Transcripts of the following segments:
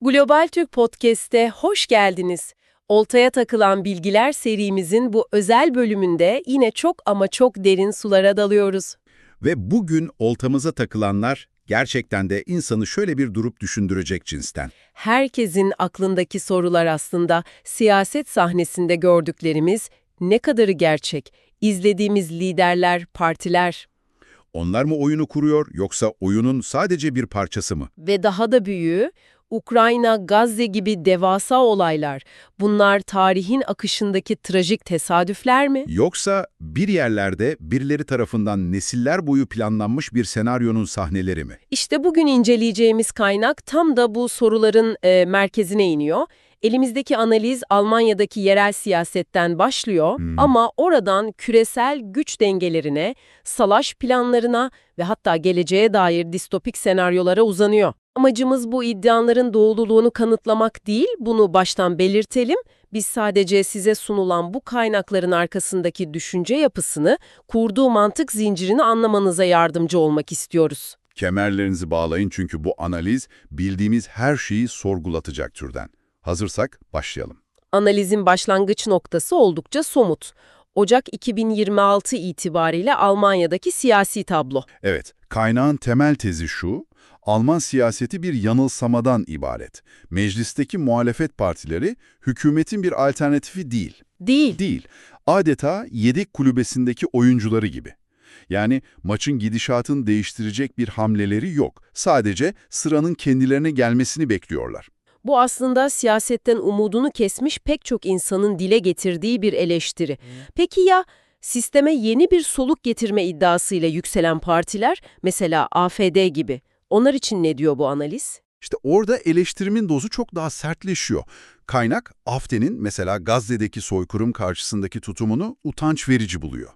Global Türk Podcast'te hoş geldiniz. Oltaya takılan bilgiler serimizin bu özel bölümünde yine çok ama çok derin sulara dalıyoruz. Ve bugün oltamıza takılanlar gerçekten de insanı şöyle bir durup düşündürecek cinsten. Herkesin aklındaki sorular aslında siyaset sahnesinde gördüklerimiz ne kadarı gerçek, izlediğimiz liderler, partiler Onlar mı oyunu kuruyor yoksa oyunun sadece bir parçası mı? ve daha da büyüğü Ukrayna, Gazze gibi devasa olaylar. Bunlar tarihin akışındaki trajik tesadüfler mi? Yoksa bir yerlerde birileri tarafından nesiller boyu planlanmış bir senaryonun sahneleri mi? İşte bugün inceleyeceğimiz kaynak tam da bu soruların e, merkezine iniyor. Elimizdeki analiz Almanya'daki yerel siyasetten başlıyor ama oradan küresel güç dengelerine, salaş planlarına ve hatta geleceğe dair distopik senaryolara uzanıyor. Amacımız bu iddiaların doğruluğunu kanıtlamak değil, bunu baştan belirtelim. Biz sadece size sunulan bu kaynakların arkasındaki düşünce yapısını, kurduğu mantık zincirini anlamanıza yardımcı olmak istiyoruz. Kemerlerinizi bağlayın çünkü bu analiz bildiğimiz her şeyi sorgulatacak türden. Hazırsak başlayalım. Analizin başlangıç noktası oldukça somut. Ocak 2026 itibariyle Almanya'daki siyasi tablo. Evet, kaynağın temel tezi şu, Alman siyaseti bir yanılsamadan ibaret. Meclisteki muhalefet partileri hükümetin bir alternatifi değil. Değil. Değil, adeta yedek kulübesindeki oyuncuları gibi. Yani maçın gidişatını değiştirecek bir hamleleri yok. Sadece sıranın kendilerine gelmesini bekliyorlar. Bu aslında siyasetten umudunu kesmiş pek çok insanın dile getirdiği bir eleştiri. Peki ya sisteme yeni bir soluk getirme iddiasıyla yükselen partiler, mesela AFD gibi, onlar için ne diyor bu analiz? İşte orada eleştirimin dozu çok daha sertleşiyor. Kaynak, AFD'nin mesela Gazze'deki soykırım karşısındaki tutumunu utanç verici buluyor.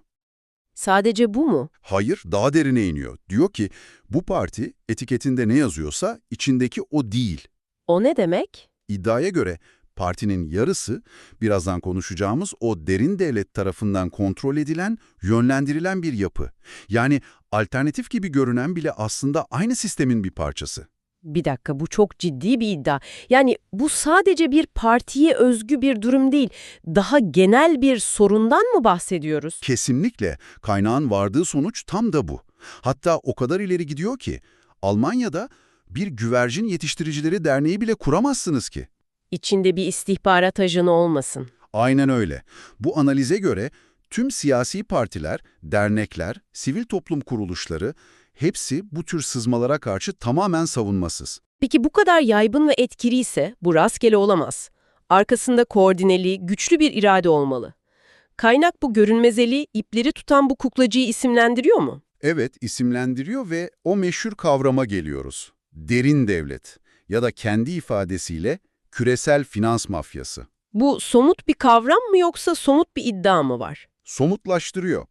Sadece bu mu? Hayır, daha derine iniyor. Diyor ki, bu parti etiketinde ne yazıyorsa içindeki o değil. O ne demek? İddiaya göre partinin yarısı, birazdan konuşacağımız o derin devlet tarafından kontrol edilen, yönlendirilen bir yapı. Yani alternatif gibi görünen bile aslında aynı sistemin bir parçası. Bir dakika bu çok ciddi bir iddia. Yani bu sadece bir partiye özgü bir durum değil. Daha genel bir sorundan mı bahsediyoruz? Kesinlikle kaynağın vardığı sonuç tam da bu. Hatta o kadar ileri gidiyor ki, Almanya'da bir güvercin yetiştiricileri derneği bile kuramazsınız ki. İçinde bir istihbarat ajanı olmasın. Aynen öyle. Bu analize göre tüm siyasi partiler, dernekler, sivil toplum kuruluşları hepsi bu tür sızmalara karşı tamamen savunmasız. Peki bu kadar yaygın ve etkili ise bu rastgele olamaz. Arkasında koordineli, güçlü bir irade olmalı. Kaynak bu görünmezeli, ipleri tutan bu kuklacıyı isimlendiriyor mu? Evet, isimlendiriyor ve o meşhur kavrama geliyoruz. Derin devlet ya da kendi ifadesiyle küresel finans mafyası. Bu somut bir kavram mı yoksa somut bir iddia mı var? Somutlaştırıyor.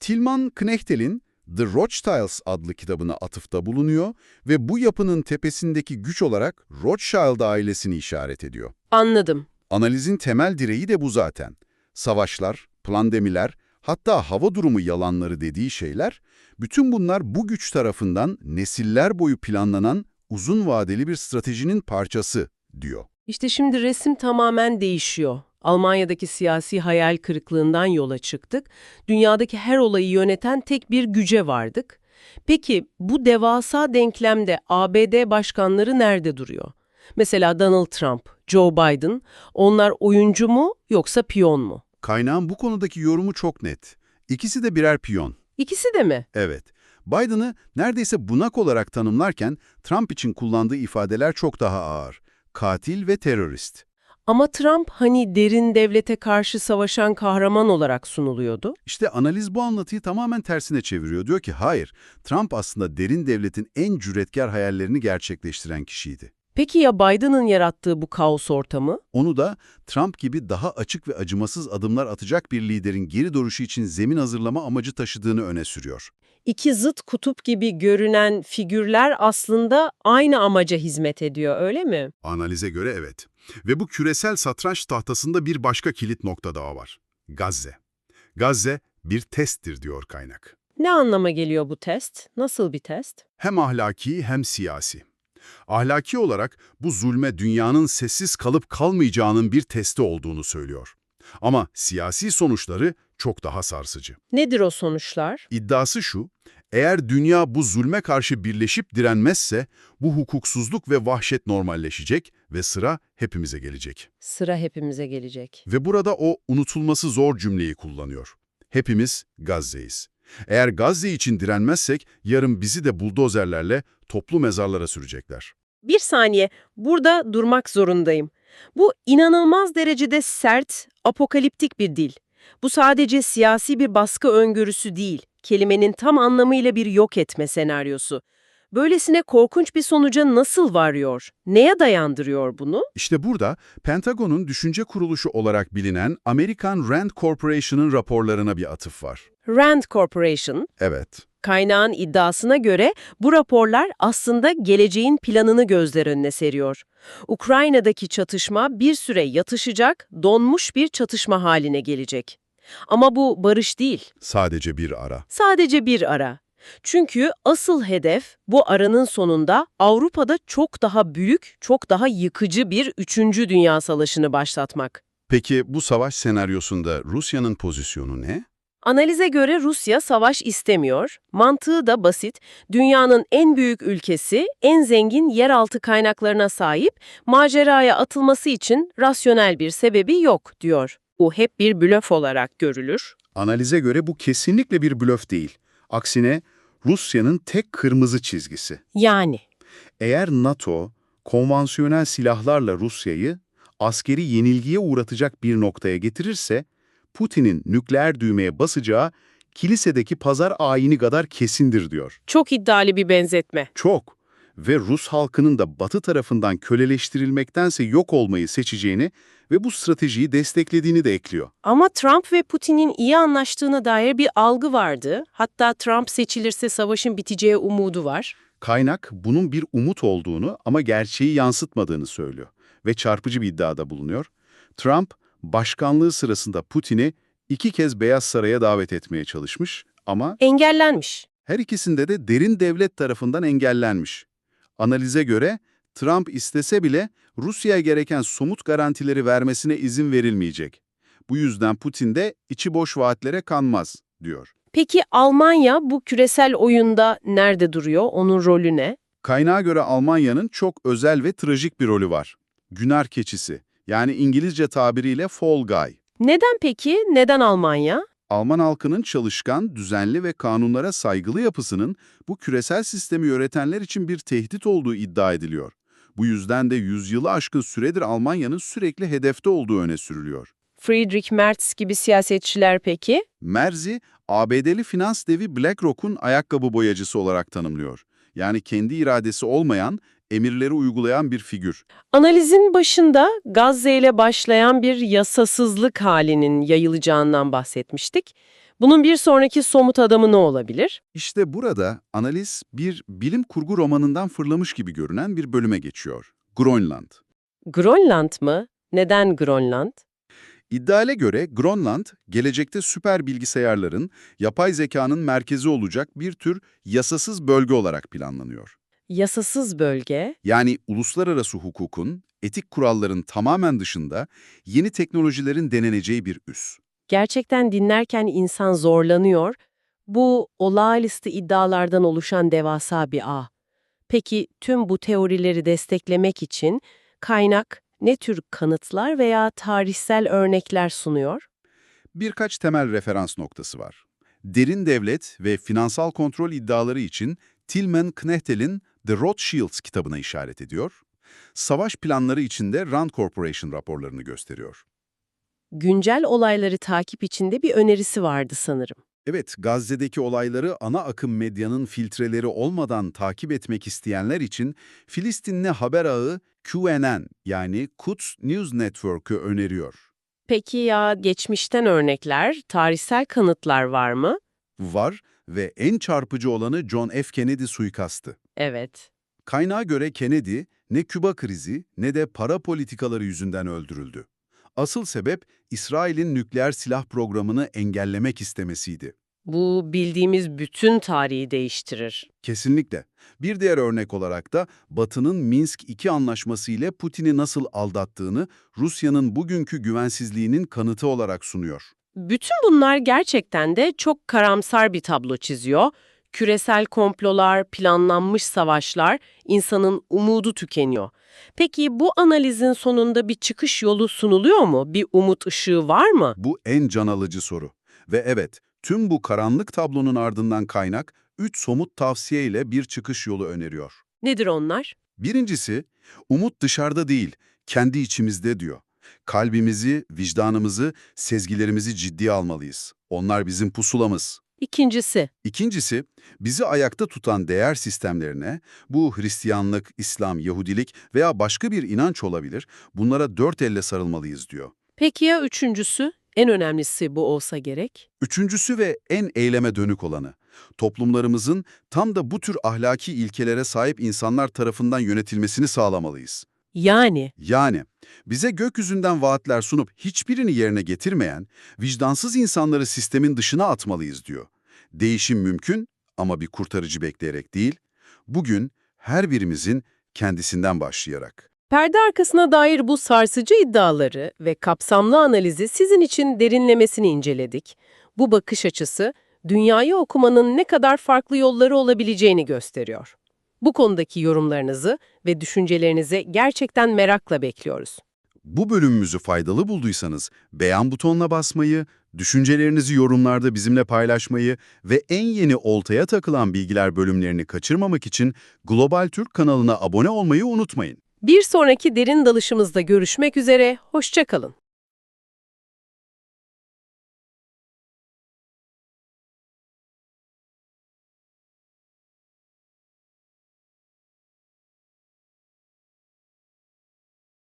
Tilman Knechtel'in The Rothschilds adlı kitabına atıfta bulunuyor ve bu yapının tepesindeki güç olarak Rothschild ailesini işaret ediyor. Anladım. Analizin temel direği de bu zaten. Savaşlar, plandemiler, hatta hava durumu yalanları dediği şeyler, bütün bunlar bu güç tarafından nesiller boyu planlanan uzun vadeli bir stratejinin parçası, diyor. İşte şimdi resim tamamen değişiyor. Almanya'daki siyasi hayal kırıklığından yola çıktık. Dünyadaki her olayı yöneten tek bir güce vardık. Peki bu devasa denklemde ABD başkanları nerede duruyor? Mesela Donald Trump, Joe Biden, onlar oyuncu mu yoksa piyon mu? Kaynağın bu konudaki yorumu çok net. İkisi de birer piyon. İkisi de mi? Evet. Biden'ı neredeyse bunak olarak tanımlarken Trump için kullandığı ifadeler çok daha ağır. Katil ve terörist. Ama Trump hani derin devlete karşı savaşan kahraman olarak sunuluyordu. İşte analiz bu anlatıyı tamamen tersine çeviriyor. Diyor ki hayır, Trump aslında derin devletin en cüretkar hayallerini gerçekleştiren kişiydi. Peki ya Biden'ın yarattığı bu kaos ortamı? Onu da Trump gibi daha açık ve acımasız adımlar atacak bir liderin geri dönüşü için zemin hazırlama amacı taşıdığını öne sürüyor. İki zıt kutup gibi görünen figürler aslında aynı amaca hizmet ediyor, öyle mi? Analize göre evet. Ve bu küresel satranç tahtasında bir başka kilit nokta daha var. Gazze. Gazze bir testtir diyor kaynak. Ne anlama geliyor bu test? Nasıl bir test? Hem ahlaki hem siyasi. Ahlaki olarak bu zulme dünyanın sessiz kalıp kalmayacağının bir testi olduğunu söylüyor. Ama siyasi sonuçları çok daha sarsıcı. Nedir o sonuçlar? İddiası şu, eğer dünya bu zulme karşı birleşip direnmezse bu hukuksuzluk ve vahşet normalleşecek ve sıra hepimize gelecek. Sıra hepimize gelecek. Ve burada o unutulması zor cümleyi kullanıyor. Hepimiz Gazze'yiz. Eğer Gazze için direnmezsek yarın bizi de buldozerlerle toplu mezarlara sürecekler. Bir saniye, burada durmak zorundayım. Bu inanılmaz derecede sert, apokaliptik bir dil. Bu sadece siyasi bir baskı öngörüsü değil, kelimenin tam anlamıyla bir yok etme senaryosu. Böylesine korkunç bir sonuca nasıl varıyor? Neye dayandırıyor bunu? İşte burada Pentagon'un düşünce kuruluşu olarak bilinen American Rand Corporation'ın raporlarına bir atıf var. Rand Corporation, Evet, kaynağın iddiasına göre bu raporlar aslında geleceğin planını gözler önüne seriyor. Ukrayna'daki çatışma bir süre yatışacak, donmuş bir çatışma haline gelecek. Ama bu barış değil, sadece bir ara. sadece bir ara. Çünkü asıl hedef bu aranın sonunda Avrupa'da çok daha büyük, çok daha yıkıcı bir 3. Dünya Savaşı'nı başlatmak. Peki bu savaş senaryosunda Rusya'nın pozisyonu ne? Analize göre Rusya savaş istemiyor. Mantığı da basit. Dünyanın en büyük ülkesi, en zengin yeraltı kaynaklarına sahip, maceraya atılması için rasyonel bir sebebi yok, diyor. Bu hep bir blöf olarak görülür. Analize göre bu kesinlikle bir blöf değil. Aksine Rusya'nın tek kırmızı çizgisi. Yani. Eğer NATO, konvansiyonel silahlarla Rusya'yı askeri yenilgiye uğratacak bir noktaya getirirse, Putin'in nükleer düğmeye basacağı kilisedeki pazar ayini kadar kesindir diyor. Çok iddialı bir benzetme. Çok. Ve Rus halkının da Batı tarafından köleleştirilmektense yok olmayı seçeceğini ve bu stratejiyi desteklediğini de ekliyor. Ama Trump ve Putin'in iyi anlaştığına dair bir algı vardı. Hatta Trump seçilirse savaşın biteceği umudu var. Kaynak bunun bir umut olduğunu ama gerçeği yansıtmadığını söylüyor ve çarpıcı bir iddiada bulunuyor. Trump, başkanlığı sırasında Putin'i iki kez Beyaz Saray'a davet etmeye çalışmış ama Engellenmiş. her ikisinde de derin devlet tarafından engellenmiş. Analize göre Trump istese bile Rusya'ya gereken somut garantileri vermesine izin verilmeyecek. Bu yüzden Putin de içi boş vaatlere kanmaz, diyor. Peki Almanya bu küresel oyunda nerede duruyor? Onun rolü ne? Kaynağa göre Almanya'nın çok özel ve trajik bir rolü var. Günar keçisi, yani İngilizce tabiriyle fall guy. Neden peki? Neden Almanya? Alman halkının çalışkan, düzenli ve kanunlara saygılı yapısının bu küresel sistemi yönetenler için bir tehdit olduğu iddia ediliyor. Bu yüzden de yüzyılı aşkın süredir Almanya'nın sürekli hedefte olduğu öne sürülüyor. Friedrich Merz gibi siyasetçiler peki? Merzi, ABD'li finans devi BlackRock'un ayakkabı boyacısı olarak tanımlıyor. Yani kendi iradesi olmayan, emirleri uygulayan bir figür. Analizin başında Gazze ile başlayan bir yasasızlık halinin yayılacağından bahsetmiştik. Bunun bir sonraki somut adamı ne olabilir? İşte burada analiz bir bilim kurgu romanından fırlamış gibi görünen bir bölüme geçiyor. Grönland. Grönland mı? Neden Grönland? İddiale göre Grönland, gelecekte süper bilgisayarların, yapay zekanın merkezi olacak bir tür yasasız bölge olarak planlanıyor. Yasasız bölge. Yani uluslararası hukukun, etik kuralların tamamen dışında yeni teknolojilerin deneneceği bir üs. Gerçekten dinlerken insan zorlanıyor. Bu olağanüstü iddialardan oluşan devasa bir ağ. Peki tüm bu teorileri desteklemek için kaynak ne tür kanıtlar veya tarihsel örnekler sunuyor? Birkaç temel referans noktası var. Derin devlet ve finansal kontrol iddiaları için Tilman Knechtel'in The Rothschilds kitabına işaret ediyor. Savaş planları içinde Rand Corporation raporlarını gösteriyor. Güncel olayları takip içinde bir önerisi vardı sanırım. Evet, Gazze'deki olayları ana akım medyanın filtreleri olmadan takip etmek isteyenler için Filistinli haber ağı QNN yani Quds News Network'ü öneriyor. Peki ya geçmişten örnekler, tarihsel kanıtlar var mı? Var ve en çarpıcı olanı John F. Kennedy suikastı. Evet. Kaynağa göre Kennedy ne Küba krizi ne de para politikaları yüzünden öldürüldü. Asıl sebep İsrail'in nükleer silah programını engellemek istemesiydi. Bu bildiğimiz bütün tarihi değiştirir. Kesinlikle. Bir diğer örnek olarak da Batı'nın Minsk 2 anlaşması ile Putin'i nasıl aldattığını Rusya'nın bugünkü güvensizliğinin kanıtı olarak sunuyor. Bütün bunlar gerçekten de çok karamsar bir tablo çiziyor. Küresel komplolar, planlanmış savaşlar, insanın umudu tükeniyor. Peki bu analizin sonunda bir çıkış yolu sunuluyor mu? Bir umut ışığı var mı? Bu en can alıcı soru. Ve evet, tüm bu karanlık tablonun ardından kaynak 3 somut tavsiye ile bir çıkış yolu öneriyor. Nedir onlar? Birincisi, umut dışarıda değil, kendi içimizde diyor. Kalbimizi, vicdanımızı, sezgilerimizi ciddiye almalıyız. Onlar bizim pusulamız. İkincisi, İkincisi, bizi ayakta tutan değer sistemlerine, bu Hristiyanlık, İslam, Yahudilik veya başka bir inanç olabilir, bunlara dört elle sarılmalıyız diyor. peki ya üçüncüsü? En önemlisi bu olsa gerek. Üçüncüsü ve en eyleme dönük olanı, toplumlarımızın tam da bu tür ahlaki ilkelere sahip insanlar tarafından yönetilmesini sağlamalıyız. Yani Yani bize gökyüzünden vaatler sunup hiçbirini yerine getirmeyen, vicdansız insanları sistemin dışına atmalıyız diyor. Değişim mümkün ama bir kurtarıcı bekleyerek değil, bugün her birimizin kendisinden başlayarak. Perde arkasına dair bu sarsıcı iddiaları ve kapsamlı analizi sizin için derinlemesini inceledik. Bu bakış açısı, dünyayı okumanın ne kadar farklı yolları olabileceğini gösteriyor. Bu konudaki yorumlarınızı ve düşüncelerinizi gerçekten merakla bekliyoruz. Bu bölümümüzü faydalı bulduysanız beğen butonuna basmayı, düşüncelerinizi yorumlarda bizimle paylaşmayı ve en yeni oltaya takılan bilgiler bölümlerini kaçırmamak için Global Türk kanalına abone olmayı unutmayın. Bir sonraki derin dalışımızda görüşmek üzere, hoşça kalın.